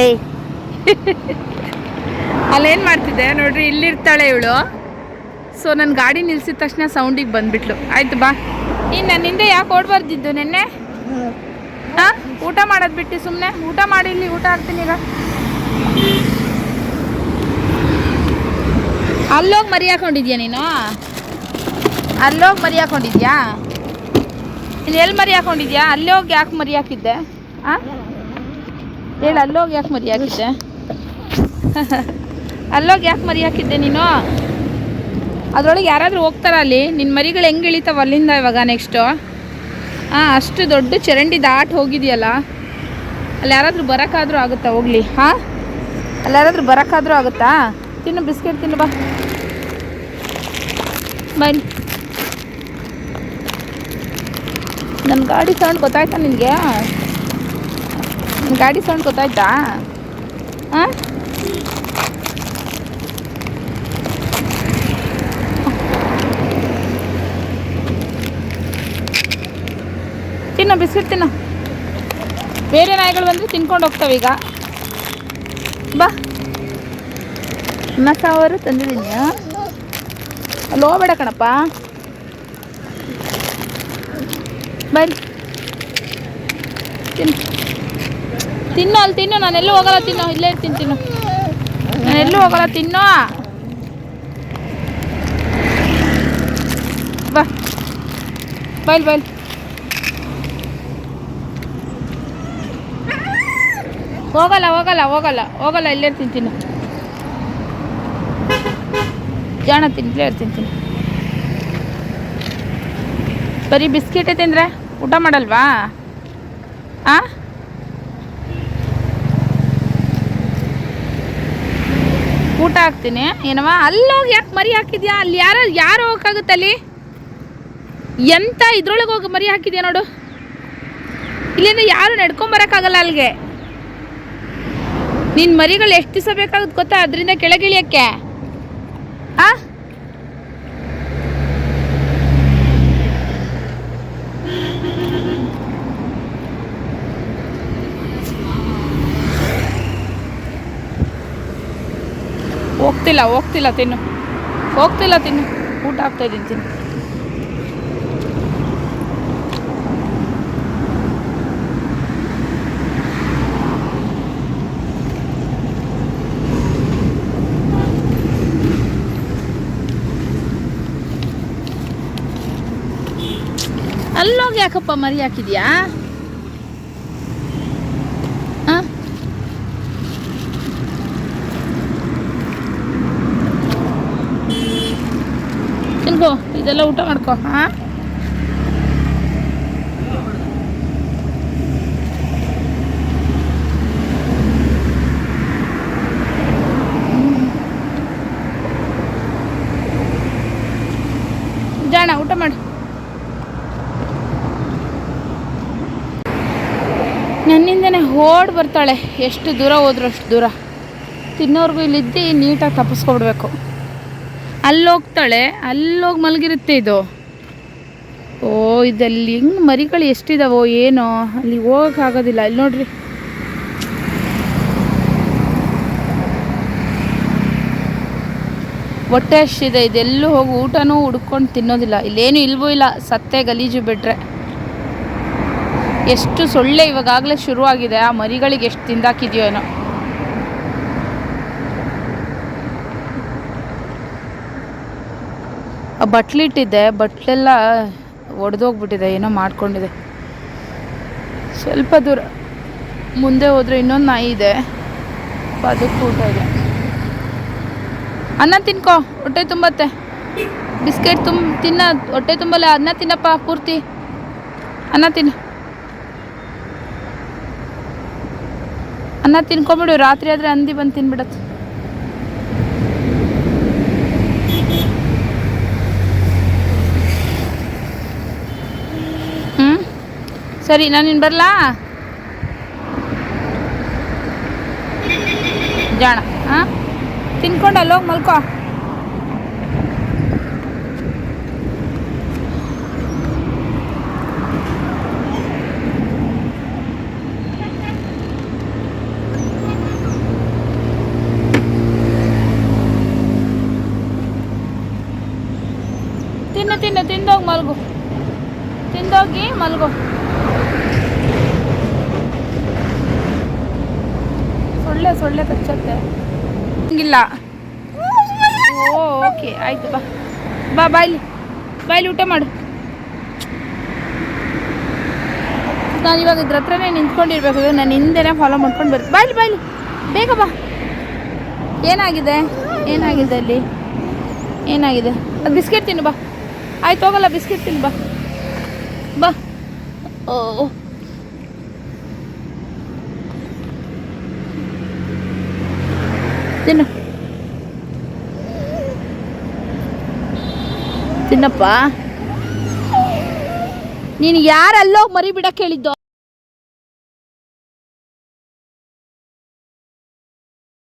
ಏಯ್. ಅಲ್ಲೇನು ಮಾಡ್ತಿದ್ದೆ? ನೋಡ್ರಿ ಇಲ್ಲಿರ್ತಾಳೆ ಇವಳು. ಸೊ ನನ್ನ ಗಾಡಿ ನಿಲ್ಸಿದ ತಕ್ಷಣ ಸೌಂಡಿಗೆ ಬಂದ್ಬಿಟ್ಲು. ಆಯ್ತು ಬಾ. ಇನ್ನು ನನ್ನ ಹಿಂದೆ ಯಾಕೆ ಓಡ್ಬಾರ್ದಿದ್ದು ನೆನ್ನೆ? ಹಾಂ? ಊಟ ಮಾಡೋದು ಬಿಟ್ಟು ಸುಮ್ಮನೆ ಊಟ ಮಾಡಿ ಇಲ್ಲಿ ಊಟ ಆಗ್ತೀನಿ ಈಗ. ಅಲ್ಲೋಗಿ ಮರಿ ಹಾಕೊಂಡಿದ್ಯಾ ನೀನು? ಅಲ್ಲೋಗಿ ಮರಿ ಹಾಕೊಂಡಿದ್ಯಾ ನೀನು ಎಲ್ಲಿ ಮರಿ ಹಾಕೊಂಡಿದ್ಯಾ ಅಲ್ಲೋಗಿ ಯಾಕೆ ಮರಿ ಹಾಕಿದ್ದೆ ಹಾಂ ಹೇಳು, ಅಲ್ಲೋಗಿ ಯಾಕೆ ಮರಿ ಹಾಕಿದ್ದೆ? ಅಲ್ಲೋಗಿ ಯಾಕೆ ಮರಿ ಹಾಕಿದ್ದೆ ನೀನು? ಅದರೊಳಗೆ ಯಾರಾದರೂ ಹೋಗ್ತಾರ ಅಲ್ಲಿ? ನಿನ್ನ ಮರಿಗಳು ಹೆಂಗೆ ಇಳಿತಾವ ಅಲ್ಲಿಂದ ಇವಾಗ ನೆಕ್ಸ್ಟು ಹಾಂ ಅಷ್ಟು ದೊಡ್ಡ ಚರಂಡಿ ದಾಟ್ ಹೋಗಿದೆಯಲ್ಲ, ಅಲ್ಲಿ ಯಾರಾದರೂ ಬರೋಕ್ಕಾದರೂ ಆಗುತ್ತಾ? ಹೋಗ್ಲಿ, ಹಾಂ? ಅಲ್ಲಿ ಯಾರಾದರೂ ಬರೋಕ್ಕಾದರೂ ಆಗುತ್ತಾ? ತಿನ್ನು, ಬಿಸ್ಕೆಟ್ ತಿನ್ನು, ಬಾ. ಬನ್ನಿ. ನನ್ನ ಗಾಡಿ ಸೌಂಡ್ ಗೊತ್ತಾಯ್ತಾ ನಿನಗೆ? ಗಾಡಿ ಸೌಂಡ್ ಗೊತ್ತಾಯ್ತಾ? ಹಾಂ ತಿನ್ನೋ, ಬಿಸ್ಕಿಟ್ ತಿನ್ನೋ. ಬೇರೆ ನಾಯಿಗಳು ಬಂದರೆ ತಿನ್ಕೊಂಡು ಹೋಗ್ತಾವೆ ಈಗ. ಬಾ. ಅನ್ನ ಸಾವರು ತಂದಿದ್ದೀನಿ. ಅಲ್ಲಿ, ಹೋಗ್ಬೇಡ ಕಣಪ್ಪ. ಬರ್ರಿ ತಿನ್ನು. ತಿನ್ನು, ಅಲ್ಲಿ ತಿನ್ನು ನಾನೆಲ್ಲೂ ಹೋಗಲ್ಲ, ತಿನ್ನು, ಇಲ್ಲೇ ಇರ್ತೀನಿ, ತಿನ್ನು. ನಾನೆಲ್ಲೂ ಹೋಗಲ್ಲ, ತಿನ್ನು. ಬಾ. ಬೈಲ್ ಬೈಲ್. ಹೋಗಲ್ಲ ಹೋಗಲ್ಲ ಹೋಗಲ್ಲ ಹೋಗಲ್ಲ, ಇಲ್ಲೇ ಇರ್ತೀನಿ, ತಿನ್ನು. ಜಾಣ ತಿನ್ಲೇ ಇರ್ತೀನಿ, ತಿನ್ನು. ಬರೀ ಬಿಸ್ಕೆಟೇ ತಿಂದರೆ ಊಟ ಮಾಡಲ್ವಾ? ಆ? ಊಟ ಹಾಕ್ತೀನಿ. ಏನವ ಅಲ್ಲೋಗಿ ಯಾಕೆ ಮರಿ ಹಾಕಿದ್ಯಾ? ಅಲ್ಲಿ ಯಾರು ಯಾರು ಹೋಗಕ್ಕಾಗುತ್ತೆ ಅಲ್ಲಿ? ಎಂತ ಇದ್ರೊಳಗೆ ಹೋಗಿ ಮರಿ ಹಾಕಿದ್ಯಾ ನೋಡು. ಇಲ್ಲಿಂದ ಯಾರು ನಡ್ಕೊಂಬರಕ್ಕಾಗಲ್ಲ ಅಲ್ಲಿಗೆ ನಿನ್ನ ಮರಿಗಳು ಎಷ್ಟು ದಿವಸ ಬೇಕಾಗುತ್ತೆ ಗೊತ್ತಾ ಅದರಿಂದ ಕೆಳಗಿಳಿಯಕ್ಕೆ? ಆ? ಹೋಗ್ತಿಲ್ಲ ಹೋಗ್ತಿಲ್ಲ ತಿನ್ನು. ಹೋಗ್ತಿಲ್ಲ ತಿನ್ನು. ಊಟ ಆಗ್ತಾ ಇದ್ದೀನಿ ತಿನ್ನು. ಅಲ್ಲೋಗಿ ಯಾಕಪ್ಪ ಮರಿ ಹಾಕಿದ್ಯಾ? ತಿನ್ಕೋ ಇದೆಲ್ಲ ಊಟ ಮಾಡ್ಕೋ, ಹಾಂ? ಜಾಣ, ಊಟ ಮಾಡು. ನನ್ನಿಂದನೇ ಓಡ್ ಬರ್ತಾಳೆ. ಎಷ್ಟು ದೂರ ಹೋದ್ರು ಅಷ್ಟು ದೂರ. ತಿನ್ನೋರ್ಗು ಇಲ್ಲಿದ್ದು ನೀಟಾಗಿ ತಪ್ಪಿಸ್ಕೊಬಿಡ್ಬೇಕು. ಅಲ್ಲೋಗ್ತಾಳೆ, ಅಲ್ಲೋಗಿ ಮಲಗಿರುತ್ತೆ ಇದು. ಓ, ಇದಲ್ಲಿ ಹೆಂಗೆ ಮರಿಗಳು ಎಷ್ಟಿದಾವೋ ಏನೋ, ಅಲ್ಲಿ ಹೋಗೋಕ್ಕಾಗೋದಿಲ್ಲ ಅಲ್ಲಿ ನೋಡ್ರಿ. ಹೊಟ್ಟೆ ಅಷ್ಟಿದೆ ಇದೆಲ್ಲೂ ಹೋಗಿ ಊಟನೂ ಹುಡ್ಕೊಂಡು ತಿನ್ನೋದಿಲ್ಲ. ಇಲ್ಲೇನು ಇಲ್ವೂ ಇಲ್ಲ, ಸತ್ತೆ ಗಲೀಜು ಬಿಟ್ರೆ. ಎಷ್ಟು ಸೊಳ್ಳೆ ಇವಾಗಾಗಲೇ ಶುರುವಾಗಿದೆ, ಆ ಮರಿಗಳಿಗೆ ಎಷ್ಟು ತಿಂದಾಕಿದೆಯೋ ಏನೋ. ಬಟ್ಲಿಟ್ಟಿದ್ದೆ. ಬಟ್ಲೆಲ್ಲ ಒಡೆದೋಗ್ಬಿಟ್ಟಿದೆ. ಏನೋ ಮಾಡ್ಕೊಂಡಿದೆ. ಸ್ವಲ್ಪ ದೂರ ಮುಂದೆ ಹೋದರೆ ಇನ್ನೊಂದು ನಾಯಿ ಇದೆ. ಅದಕ್ಕೆ ಊಟ ಇದೆ. ಅನ್ನ ತಿನ್ಕೋ. ಹೊಟ್ಟೆ ತುಂಬತ್ತೆ. ಬಿಸ್ಕೆಟ್ ತುಂಬ ತಿನ್ನ. ಹೊಟ್ಟೆ ತುಂಬಲ್ಲ. ಅನ್ನ ತಿನ್ನಪ್ಪ ಪೂರ್ತಿ. ಅನ್ನ ತಿನ್ನು ಅನ್ನ ತಿನ್ಕೊಂಬಿಡು. ರಾತ್ರಿ ಆದರೆ ಅಂದಿ ಬಂದು ತಿನ್ಬಿಡತ್ತೆ. ಸರಿ ನಾನಿನ್ ಬರಲಾ? ಜಾಣ ಹಾಂ ತಿನ್ಕೊಂಡು ಅಲ್ಲೋಗಿ ಮಲ್ಕೋ. ತಿನ್ನು ತಿನ್ನು ತಿಂದೋಗಿ ಮಲ್ಗು. ತಿಂದೋಗಿ ಮಲ್ಗು. ಸೊಳ್ಳೆ ಸೊಳ್ಳೆ ಕಚ್ಚತ್ತೆ. ಹಂಗಿಲ್ಲ. ಓ, ಓಕೆ, ಆಯ್ತು, ಬಾ. ಬಾ ಬಾಯ್ಲಿ ಬಾಯ್ಲಿ ಊಟ ಮಾಡು. ನಾನು ಇವಾಗ ಇದ್ರ ಹತ್ರನೇ ನಿಂತ್ಕೊಂಡಿರ್ಬೇಕು. ನಾನು ಹಿಂದೆನೇ ಫಾಲೋ ಮಾಡ್ಕೊಂಡು ಬರ್ತೀನಿ. ಬಾಯ್ಲಿ ಬಾಯ್ಲಿ ಬೇಗ ಬಾ. ಏನಾಗಿದೆ? ಏನಾಗಿದೆ ಅಲ್ಲಿ? ಏನಾಗಿದೆ? ಅದು ಬಿಸ್ಕೆಟ್ ತಿನ್ನು, ಬಾ. ಆಯ್ತು, ಹೋಗಲ್ಲ, ಬಿಸ್ಕೆಟ್ ತಿನ್ನು, ಬಾ. ಬಾ. ಓ ತಿನ್ನು ತಿನ್ನಪ್ಪ ನೀನು ಯಾರಲ್ಲೋಗಿ ಮರಿ ಬಿಡಕ್ಕೆ ಹೇಳಿದ್ದು?